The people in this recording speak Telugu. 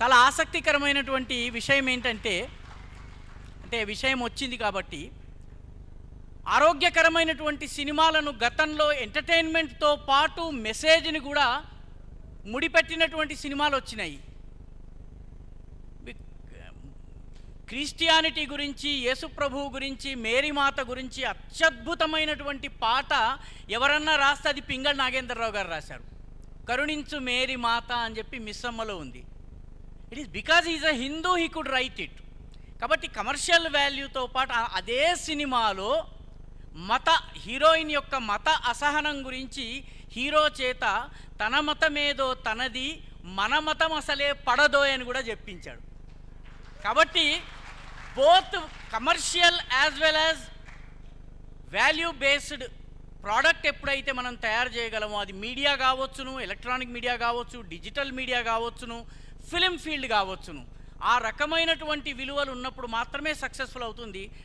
చాలా ఆసక్తికరమైనటువంటి విషయం ఏంటంటే అంటే విషయం వచ్చింది కాబట్టి ఆరోగ్యకరమైనటువంటి సినిమాలను గతంలో ఎంటర్టైన్మెంట్తో పాటు మెసేజ్ని కూడా ముడిపెట్టినటువంటి సినిమాలు వచ్చినాయి. క్రిస్టియానిటీ గురించి యేసుప్రభువు గురించి మేరీమాత గురించి అత్యద్భుతమైనటువంటి పాట ఎవరన్నా రాస్తే అది పింగళ నాగేంద్రరావు గారు రాశారు. కరుణించు మేరీ మాత అని చెప్పి మిస్సమ్మలో ఉంది. It is because is a Hindu he could write it కాబట్టి కమర్షియల్ వాల్యూతో పాటు అదే సినిమాలో మత హీరోయిన్ యొక్క మత అసహనం గురించి హీరో చేత తన మతమేదో తనది మన మతం అసలే పడదో అని కూడా చెప్పించాడు. కాబట్టి both commercial as well as value based product ఎప్పుడైతే మనం తయారు చేయగలమో అది మీడియా కావచ్చును ఎలక్ట్రానిక్ మీడియా కావచ్చు డిజిటల్ మీడియా కావచ్చును ఫిలిం ఫీల్డ్ కావచ్చును. ఆ రకమైనటువంటి విలువలు ఉన్నప్పుడు మాత్రమే సక్సెస్ఫుల్ అవుతుంది.